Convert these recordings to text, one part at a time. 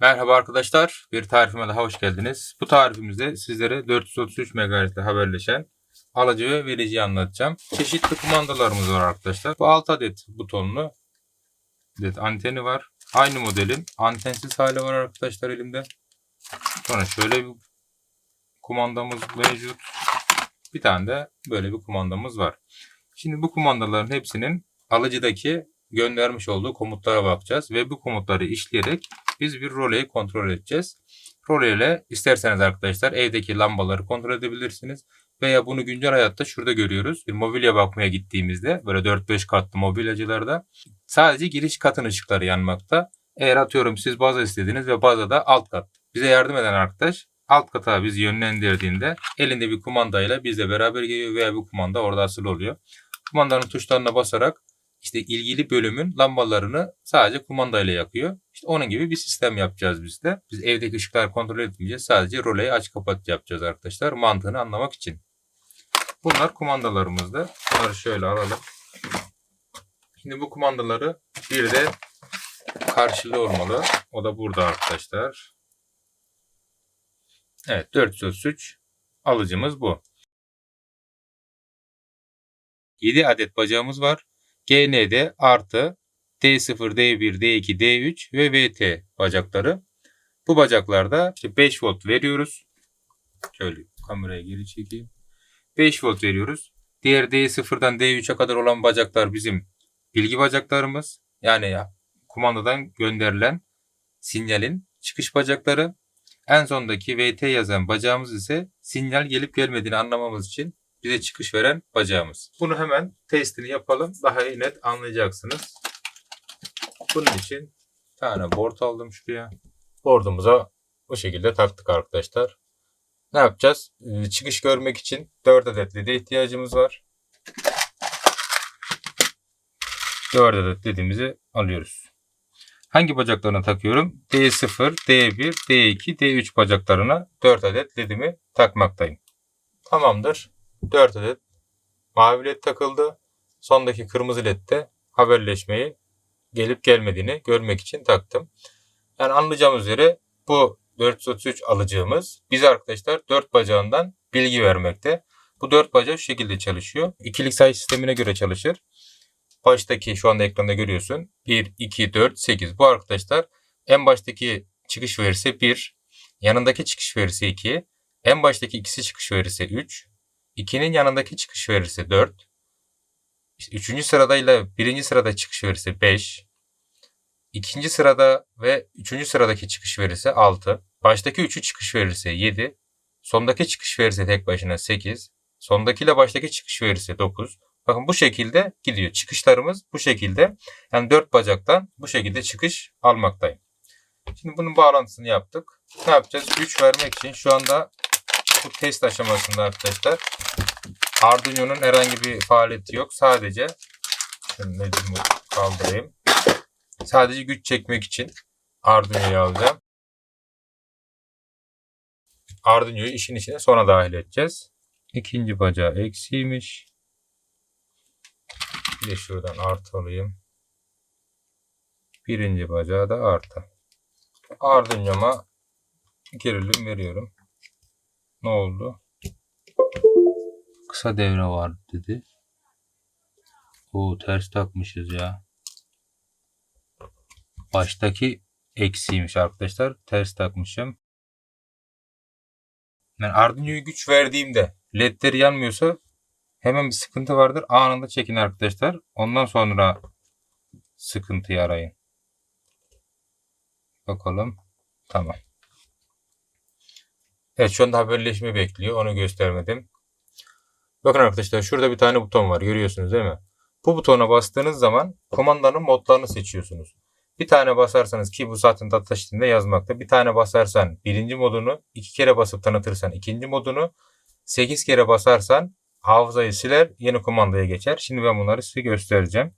Merhaba arkadaşlar, bir tarifime daha hoş geldiniz. Bu tarifimizde sizlere 433 MHz'de haberleşen alıcı ve vericiyi anlatacağım. Çeşitli kumandalarımız var arkadaşlar. Bu 6 adet butonlu adet anteni var. Aynı modelin antensiz hali var arkadaşlar elimde. Sonra şöyle bir kumandamız mevcut. Bir tane de böyle bir kumandamız var. Şimdi bu kumandaların hepsinin alıcıdaki göndermiş olduğu komutlara bakacağız ve bu komutları işleyerek biz bir roleyi kontrol edeceğiz. Role ile isterseniz arkadaşlar evdeki lambaları kontrol edebilirsiniz. Veya bunu güncel hayatta şurada görüyoruz. Bir mobilya bakmaya gittiğimizde böyle 4-5 katlı mobilyacılarda sadece giriş katın ışıkları yanmakta. Eğer atıyorum siz baza istediniz ve bazada alt kat. Bize yardım eden arkadaş alt kata bizi yönlendirdiğinde elinde bir kumandayla bizle beraber geliyor veya bir kumanda orada asılı oluyor. Kumandanın tuşlarına basarak işte ilgili bölümün lambalarını sadece kumandayla yakıyor. İşte onun gibi bir sistem yapacağız biz de. Biz evdeki ışıklar kontrol etmeyeceğiz. Sadece roleyi aç kapat yapacağız arkadaşlar. Mantığını anlamak için. Bunlar kumandalarımızda. Bunları şöyle alalım. Şimdi bu kumandaları bir de karşılığı olmalı. O da burada arkadaşlar. Evet 433 alıcımız bu. 7 adet bacağımız var. GND artı D0, D1, D2, D3 ve VT bacakları. Bu bacaklarda işte 5 volt veriyoruz. Şöyle kameraya geri çekeyim. 5 volt veriyoruz. Diğer D0'dan D3'e kadar olan bacaklar bizim bilgi bacaklarımız. Yani ya, kumandadan gönderilen sinyalin çıkış bacakları. En sondaki VT yazan bacağımız ise sinyal gelip gelmediğini anlamamız için bize çıkış veren bacağımız. Bunu hemen testini yapalım. Daha iyi net anlayacaksınız. Bunun için tane board aldım şuraya. Board'umuza bu şekilde taktık arkadaşlar. Ne yapacağız? Ee, çıkış görmek için 4 adet LED'e ihtiyacımız var. 4 adet LED'imizi alıyoruz. Hangi bacaklarına takıyorum? D0, D1, D2, D3 bacaklarına 4 adet LED'imi takmaktayım. Tamamdır. 4 adet mavi led takıldı. Sondaki kırmızı led haberleşmeyi gelip gelmediğini görmek için taktım. Yani anlayacağımız üzere bu 433 alıcığımız bize arkadaşlar 4 bacağından bilgi vermekte. Bu 4 bacağı şu şekilde çalışıyor. İkilik sayı sistemine göre çalışır. Baştaki şu anda ekranda görüyorsun. 1, 2, 4, 8. Bu arkadaşlar en baştaki çıkış verisi 1. Yanındaki çıkış verisi 2. En baştaki ikisi çıkış verisi 3. 2'nin yanındaki çıkış verisi 4. İşte üçüncü sıradayla birinci sırada çıkış verisi 5. İkinci sırada ve üçüncü sıradaki çıkış verisi 6. Baştaki üçü çıkış verisi 7. Sondaki çıkış verisi tek başına 8. Sondakiyle baştaki çıkış verisi 9. Bakın bu şekilde gidiyor. Çıkışlarımız bu şekilde. Yani 4 bacaktan bu şekilde çıkış almaktayım. Şimdi bunun bağlantısını yaptık. Ne yapacağız? Güç vermek için şu anda bu test aşamasında arkadaşlar Arduino'nun herhangi bir faaliyeti yok. Sadece şunu kaldırayım. Sadece güç çekmek için Arduino'yu alacağım. Arduino'yu işin içine sonra dahil edeceğiz. İkinci bacağı eksiymiş. Bir de şuradan artı alayım. Birinci bacağı da artı. Arduino'ma gerilim veriyorum. Ne oldu? Kısa devre var dedi. O ters takmışız ya. Baştaki eksiymiş arkadaşlar. Ters takmışım. Yani Arduino'yu güç verdiğimde ledleri yanmıyorsa hemen bir sıkıntı vardır. Anında çekin arkadaşlar. Ondan sonra sıkıntıyı arayın. Bakalım. Tamam. Evet şu anda haberleşme bekliyor. Onu göstermedim. Bakın arkadaşlar şurada bir tane buton var. Görüyorsunuz değil mi? Bu butona bastığınız zaman komandanın modlarını seçiyorsunuz. Bir tane basarsanız ki bu zaten data sheetinde yazmakta. Bir tane basarsan birinci modunu, iki kere basıp tanıtırsan ikinci modunu, sekiz kere basarsan hafızayı siler, yeni komandaya geçer. Şimdi ben bunları size göstereceğim.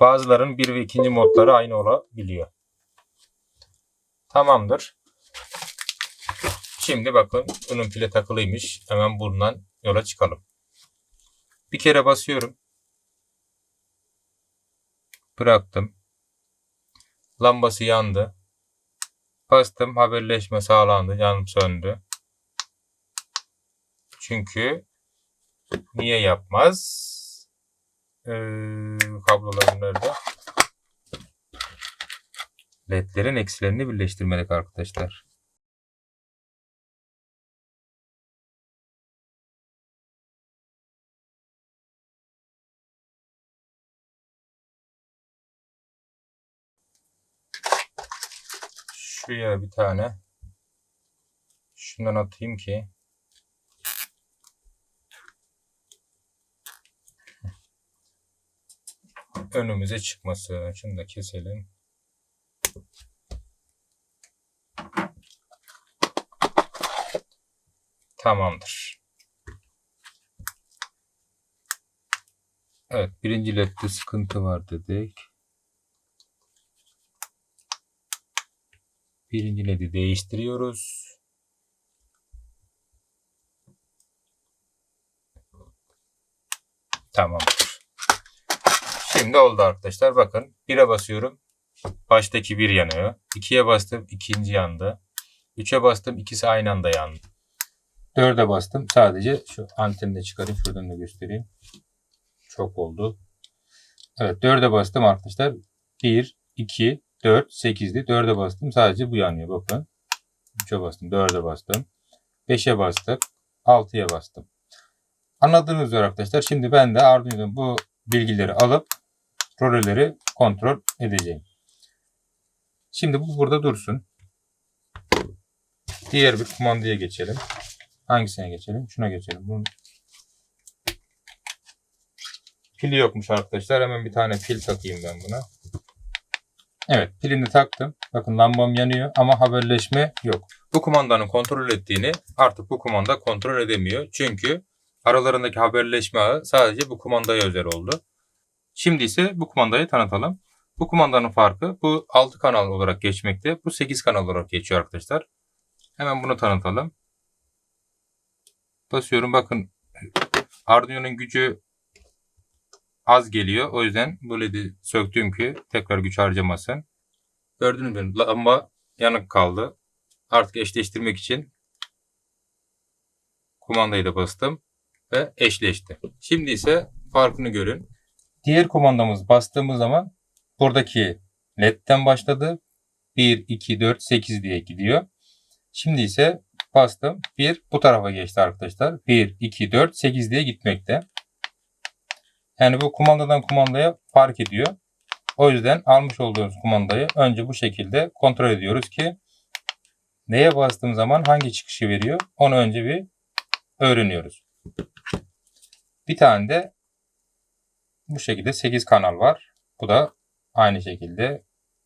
Bazıların bir ve ikinci modları aynı olabiliyor. Tamamdır. Şimdi bakın bunun pile takılıymış. Hemen buradan yola çıkalım. Bir kere basıyorum. Bıraktım. Lambası yandı. Bastım haberleşme sağlandı. Yanım söndü. Çünkü niye yapmaz? Ee, kablolarım nerede? LED'lerin eksilerini birleştirmedik arkadaşlar. Şuraya bir tane şundan atayım ki önümüze çıkması. Şunu da keselim. Tamamdır. Evet, birinci ledde sıkıntı var dedik. Birinci ledi değiştiriyoruz. Tamamdır. Şimdi oldu arkadaşlar. Bakın 1'e basıyorum. Baştaki bir yanıyor. 2'ye bastım. ikinci yandı. 3'e bastım. ikisi aynı anda yandı. 4'e bastım. Sadece şu anteni de çıkarayım. Şuradan da göstereyim. Çok oldu. Evet 4'e bastım arkadaşlar. 1, 2, 4, 8'di. 4'e bastım. Sadece bu yanıyor. Bakın. 3'e bastım. 4'e bastım. 5'e bastık. 6'ya bastım. Anladığınız üzere arkadaşlar. Şimdi ben de Arduino'dan bu bilgileri alıp roleleri kontrol edeceğim. Şimdi bu burada dursun. Diğer bir kumandaya geçelim. Hangisine geçelim? Şuna geçelim. Bunun pili yokmuş arkadaşlar. Hemen bir tane pil takayım ben buna. Evet pilini taktım. Bakın lambam yanıyor ama haberleşme yok. Bu kumandanın kontrol ettiğini artık bu kumanda kontrol edemiyor. Çünkü aralarındaki haberleşme ağı sadece bu kumandaya özel oldu. Şimdi ise bu kumandayı tanıtalım. Bu kumandanın farkı bu 6 kanal olarak geçmekte. Bu 8 kanal olarak geçiyor arkadaşlar. Hemen bunu tanıtalım. Basıyorum bakın Arduino'nun gücü az geliyor. O yüzden bu LED'i söktüm ki tekrar güç harcamasın. Gördünüz mü? Lamba yanık kaldı. Artık eşleştirmek için kumandayı da bastım ve eşleşti. Şimdi ise farkını görün. Diğer kumandamız bastığımız zaman buradaki LED'den başladı. 1, 2, 4, 8 diye gidiyor. Şimdi ise bastım. 1 bu tarafa geçti arkadaşlar. 1, 2, 4, 8 diye gitmekte. Yani bu kumandadan kumandaya fark ediyor. O yüzden almış olduğunuz kumandayı önce bu şekilde kontrol ediyoruz ki neye bastığım zaman hangi çıkışı veriyor onu önce bir öğreniyoruz. Bir tane de bu şekilde 8 kanal var. Bu da aynı şekilde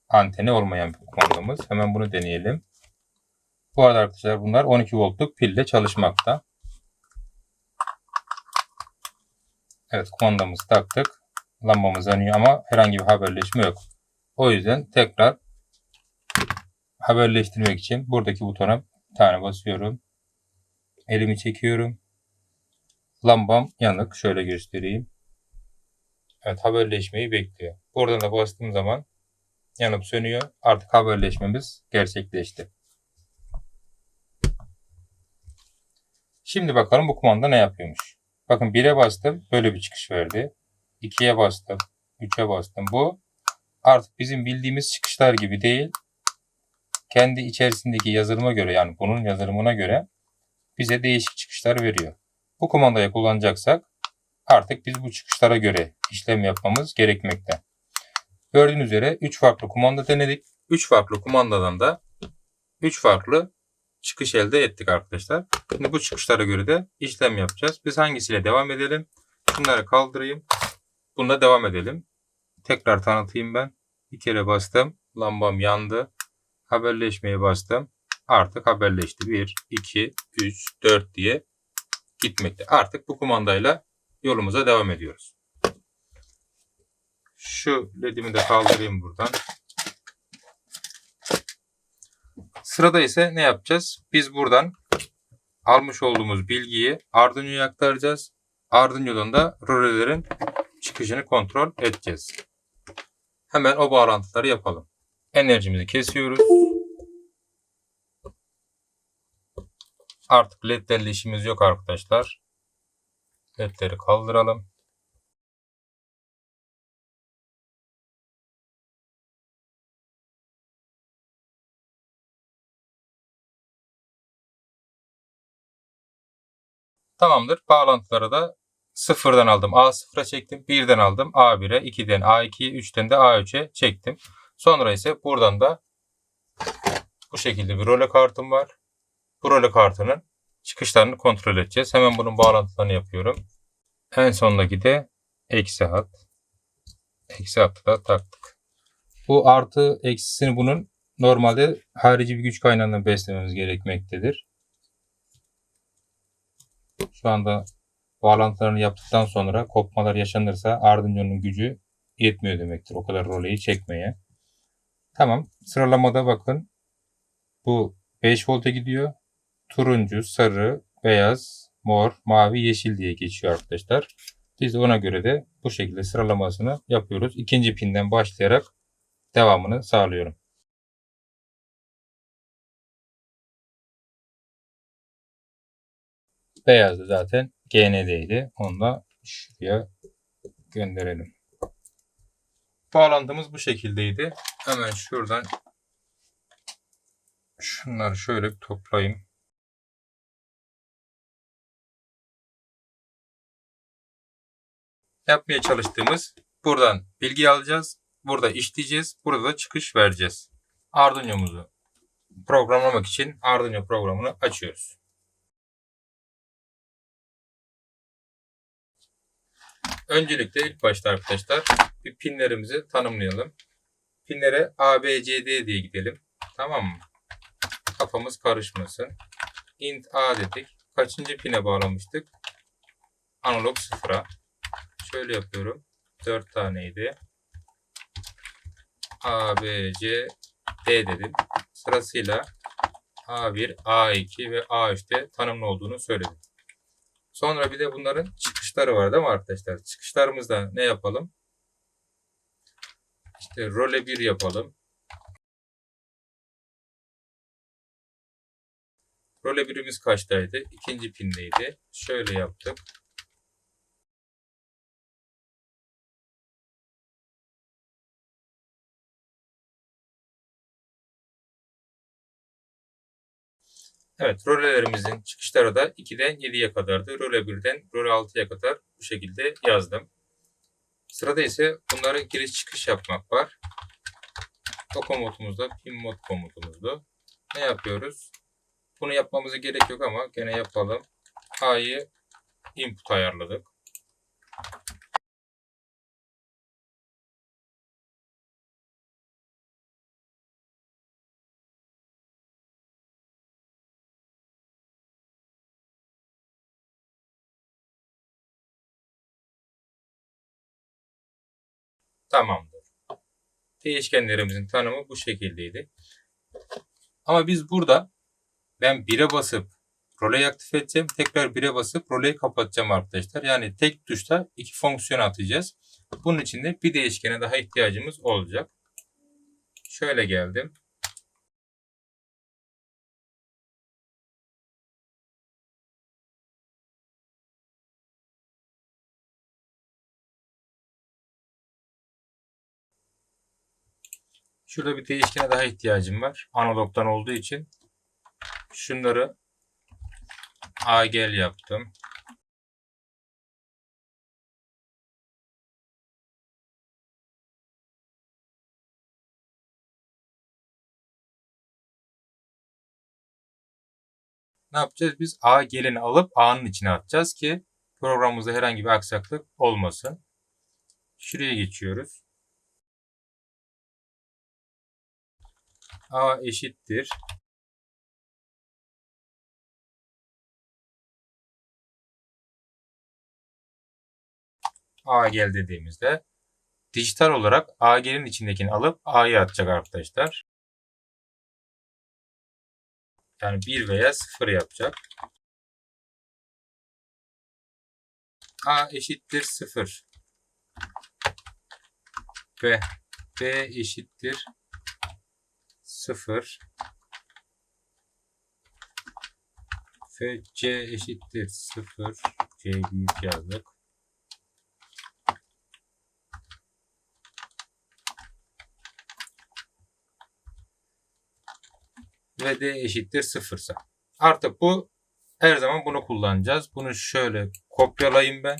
anteni olmayan bir kumandamız. Hemen bunu deneyelim. Bu arada arkadaşlar bunlar 12 voltluk pille çalışmakta. Evet kumandamızı taktık. Lambamız yanıyor ama herhangi bir haberleşme yok. O yüzden tekrar haberleştirmek için buradaki butona bir tane basıyorum. Elimi çekiyorum. Lambam yanık. Şöyle göstereyim. Evet haberleşmeyi bekliyor. Buradan da bastığım zaman yanıp sönüyor. Artık haberleşmemiz gerçekleşti. Şimdi bakalım bu kumanda ne yapıyormuş. Bakın 1'e bastım. Böyle bir çıkış verdi. 2'ye bastım. 3'e bastım. Bu artık bizim bildiğimiz çıkışlar gibi değil. Kendi içerisindeki yazılıma göre yani bunun yazılımına göre bize değişik çıkışlar veriyor. Bu kumandayı kullanacaksak artık biz bu çıkışlara göre işlem yapmamız gerekmekte. Gördüğünüz üzere 3 farklı kumanda denedik. 3 farklı kumandadan da 3 farklı çıkış elde ettik arkadaşlar. Şimdi bu çıkışlara göre de işlem yapacağız. Biz hangisiyle devam edelim? Şunları kaldırayım. Bununla devam edelim. Tekrar tanıtayım ben. Bir kere bastım. Lambam yandı. Haberleşmeye bastım. Artık haberleşti. 1, 2, 3, 4 diye gitmekte. Artık bu kumandayla yolumuza devam ediyoruz. Şu ledimi de kaldırayım buradan. Sırada ise ne yapacağız? Biz buradan almış olduğumuz bilgiyi Arduino'ya aktaracağız. Arduino'dan da rölelerin çıkışını kontrol edeceğiz. Hemen o bağlantıları yapalım. Enerjimizi kesiyoruz. Artık ledlerle işimiz yok arkadaşlar. Ledleri kaldıralım. Tamamdır. Bağlantıları da sıfırdan aldım. A0'a çektim. 1'den aldım. A1'e, 2'den A2'ye, 3'ten de A3'e çektim. Sonra ise buradan da bu şekilde bir role kartım var. Bu role kartının çıkışlarını kontrol edeceğiz. Hemen bunun bağlantılarını yapıyorum. En sondaki de eksi hat. Eksi hattı da taktık. Bu artı eksisini bunun normalde harici bir güç kaynağından beslememiz gerekmektedir. Şu anda bağlantılarını yaptıktan sonra kopmalar yaşanırsa Arduino'nun gücü yetmiyor demektir. O kadar roleyi çekmeye. Tamam. Sıralamada bakın. Bu 5 volta gidiyor. Turuncu, sarı, beyaz, mor, mavi, yeşil diye geçiyor arkadaşlar. Biz de ona göre de bu şekilde sıralamasını yapıyoruz. İkinci pinden başlayarak devamını sağlıyorum. Beyaz da zaten GND'ydi. Onu da şuraya gönderelim. Bağlantımız bu şekildeydi. Hemen şuradan şunları şöyle bir toplayayım. Yapmaya çalıştığımız buradan bilgi alacağız. Burada işleyeceğiz. Burada da çıkış vereceğiz. Arduino'muzu programlamak için Arduino programını açıyoruz. Öncelikle ilk başta arkadaşlar bir pinlerimizi tanımlayalım. Pinlere A, B, C, D diye gidelim. Tamam mı? Kafamız karışmasın. int A dedik. Kaçıncı pine bağlamıştık? Analog sıfıra. Şöyle yapıyorum. 4 taneydi. A, B, C, D dedim. Sırasıyla A1, A2 ve A3'te tanımlı olduğunu söyledim. Sonra bir de bunların çıkışları var değil mi arkadaşlar? Çıkışlarımızda ne yapalım? İşte role 1 yapalım. Role 1'imiz kaçtaydı? İkinci pindeydi. Şöyle yaptık. Evet, rolelerimizin çıkışları da 2'den 7'ye kadardı. Role 1'den role 6'ya kadar bu şekilde yazdım. Sırada ise bunlara giriş çıkış yapmak var. O komutumuz da pin mod komutumuzdu. Ne yapıyoruz? Bunu yapmamıza gerek yok ama gene yapalım. A'yı input ayarladık. Tamamdır. Değişkenlerimizin tanımı bu şekildeydi. Ama biz burada ben 1'e basıp roleyi aktif edeceğim. Tekrar 1'e basıp roleyi kapatacağım arkadaşlar. Yani tek tuşta iki fonksiyon atacağız. Bunun için de bir değişkene daha ihtiyacımız olacak. Şöyle geldim. Şurada bir değişkene daha ihtiyacım var. Analogdan olduğu için. Şunları agel yaptım. Ne yapacağız? Biz A gelini alıp A'nın içine atacağız ki programımızda herhangi bir aksaklık olmasın. Şuraya geçiyoruz. A eşittir. A gel dediğimizde dijital olarak A gelin içindekini alıp A'ya atacak arkadaşlar. Yani 1 veya 0 yapacak. A eşittir 0 ve B eşittir 0 ve C eşittir 0 C büyük yazdık. Ve D eşittir 0 ise. Artık bu her zaman bunu kullanacağız. Bunu şöyle kopyalayayım ben.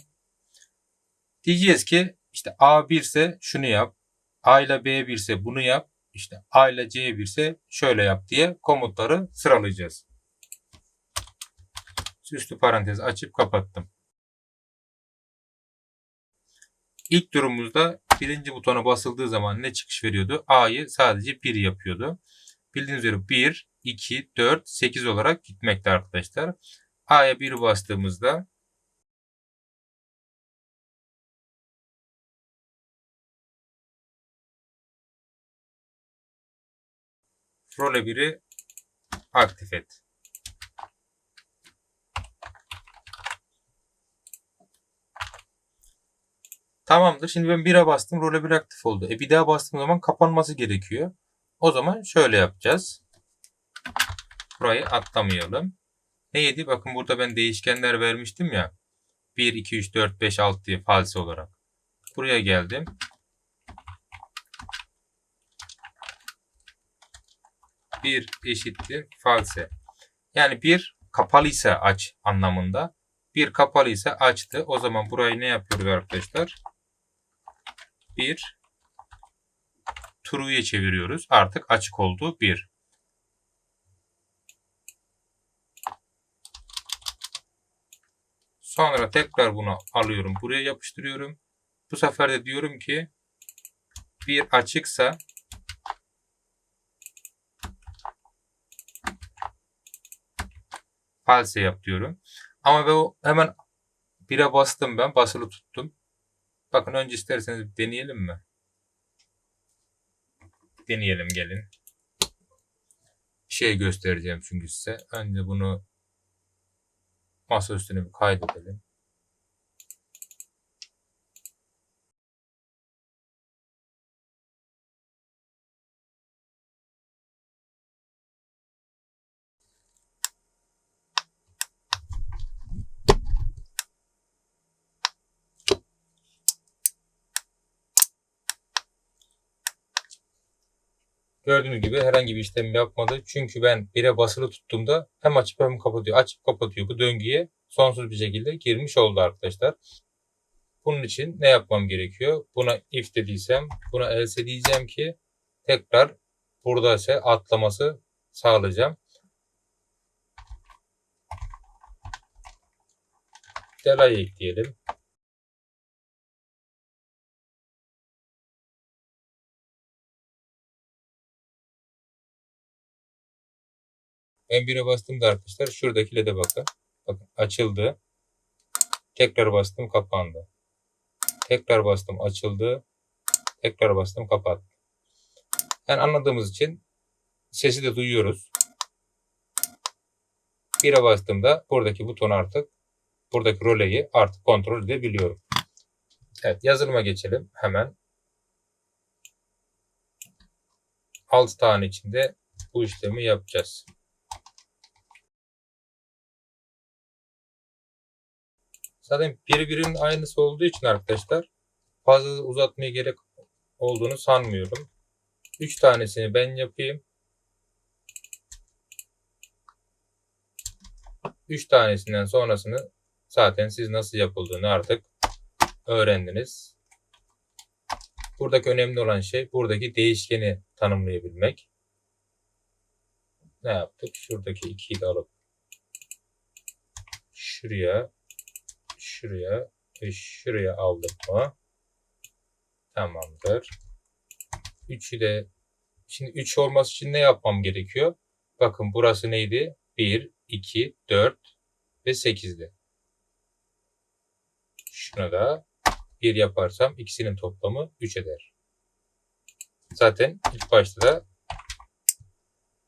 Diyeceğiz ki işte A1 ise şunu yap. A ile B1 ise bunu yap. İşte A ile C1 ise şöyle yap diye komutları sıralayacağız. Üstü parantez açıp kapattım. İlk durumumuzda birinci butona basıldığı zaman ne çıkış veriyordu? A'yı sadece 1 yapıyordu. Bildiğiniz üzere 1, 2, 4, 8 olarak gitmekte arkadaşlar. A'ya 1 bastığımızda role 1'i aktif et. Tamamdır. Şimdi ben 1'e bastım. Role 1 aktif oldu. E bir daha bastığım zaman kapanması gerekiyor. O zaman şöyle yapacağız. Burayı atlamayalım. Neydi? Bakın burada ben değişkenler vermiştim ya. 1, 2, 3, 4, 5, 6 diye false olarak. Buraya geldim. Bir eşittir false. Yani bir kapalıysa aç anlamında. Bir kapalıysa açtı. O zaman burayı ne yapıyoruz arkadaşlar? Bir true'ye çeviriyoruz. Artık açık oldu. Bir. Sonra tekrar bunu alıyorum. Buraya yapıştırıyorum. Bu sefer de diyorum ki bir açıksa false yap diyorum. Ama ben hemen 1'e bastım ben. Basılı tuttum. Bakın önce isterseniz deneyelim mi? Deneyelim gelin. Şey göstereceğim çünkü size. Önce bunu masa üstüne bir kaydedelim. Gördüğünüz gibi herhangi bir işlem yapmadı. Çünkü ben bire basılı tuttuğumda hem açıp hem kapatıyor. Açıp kapatıyor. Bu döngüye sonsuz bir şekilde girmiş oldu arkadaşlar. Bunun için ne yapmam gerekiyor? Buna if dediysem buna else diyeceğim ki tekrar burada ise atlaması sağlayacağım. Delay ekleyelim. Ben 1'e bastığımda arkadaşlar şuradaki led'e bakın. Bakın açıldı. Tekrar bastım kapandı. Tekrar bastım açıldı. Tekrar bastım kapattı. Yani anladığımız için sesi de duyuyoruz. 1'e bastığımda buradaki buton artık buradaki roleyi artık kontrol edebiliyorum. Evet yazılıma geçelim hemen. 6 tane içinde bu işlemi yapacağız. Zaten birbirinin aynısı olduğu için arkadaşlar fazla uzatmaya gerek olduğunu sanmıyorum. 3 tanesini ben yapayım. 3 tanesinden sonrasını zaten siz nasıl yapıldığını artık öğrendiniz. Buradaki önemli olan şey buradaki değişkeni tanımlayabilmek. Ne yaptık? Şuradaki 2'yi de alıp şuraya şuraya ve şuraya aldık mı? Tamamdır. 3'ü de şimdi 3 olması için ne yapmam gerekiyor? Bakın burası neydi? 1, 2, 4 ve 8'di. Şuna da 1 yaparsam ikisinin toplamı 3 eder. Zaten ilk başta da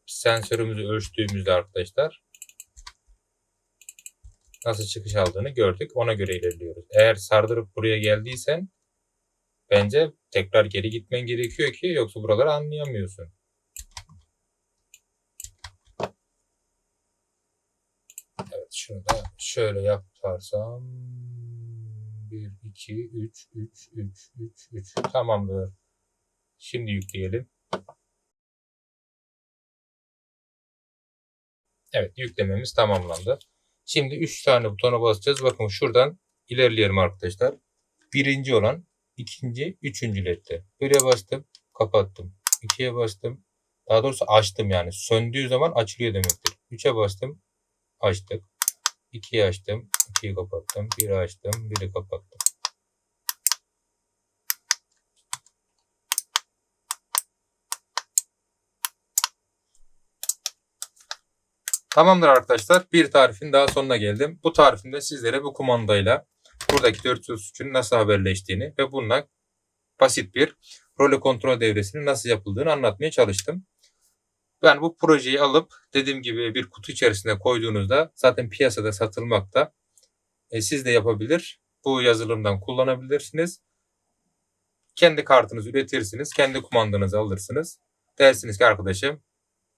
sensörümüzü ölçtüğümüzde arkadaşlar nasıl çıkış aldığını gördük. Ona göre ilerliyoruz. Eğer sardırıp buraya geldiysen bence tekrar geri gitmen gerekiyor ki yoksa buraları anlayamıyorsun. Evet şunu da şöyle yaparsam 1, 2, 3, 3, 3, 3, 3 tamamdır. Şimdi yükleyelim. Evet yüklememiz tamamlandı. Şimdi 3 tane butona basacağız. Bakın şuradan ilerleyelim arkadaşlar. Birinci olan ikinci, üçüncü ledde. Bire bastım, kapattım. İkiye bastım. Daha doğrusu açtım yani. Söndüğü zaman açılıyor demektir. Üçe bastım, açtık. 2'yi açtım. 2'yi kapattım. 1'i açtım. 1'i kapattım. Tamamdır arkadaşlar. Bir tarifin daha sonuna geldim. Bu tarifimde sizlere bu kumandayla buradaki 433'ün nasıl haberleştiğini ve bununla basit bir role kontrol devresinin nasıl yapıldığını anlatmaya çalıştım. Ben bu projeyi alıp dediğim gibi bir kutu içerisine koyduğunuzda zaten piyasada satılmakta. E, siz de yapabilir. Bu yazılımdan kullanabilirsiniz. Kendi kartınızı üretirsiniz. Kendi kumandanızı alırsınız. Dersiniz ki arkadaşım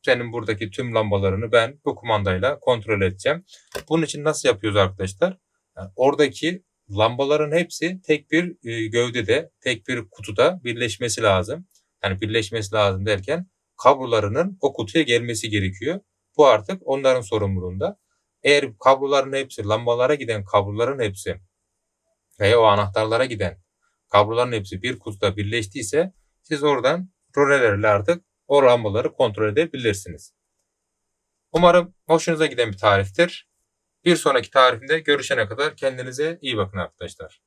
senin buradaki tüm lambalarını ben bu kumandayla kontrol edeceğim. Bunun için nasıl yapıyoruz arkadaşlar? Yani oradaki lambaların hepsi tek bir e, gövdede, tek bir kutuda birleşmesi lazım. Yani birleşmesi lazım derken kablolarının o kutuya gelmesi gerekiyor. Bu artık onların sorumluluğunda. Eğer kabloların hepsi, lambalara giden kabloların hepsi veya o anahtarlara giden kabloların hepsi bir kutuda birleştiyse siz oradan rolelerle artık o lambaları kontrol edebilirsiniz. Umarım hoşunuza giden bir tariftir. Bir sonraki tarifinde görüşene kadar kendinize iyi bakın arkadaşlar.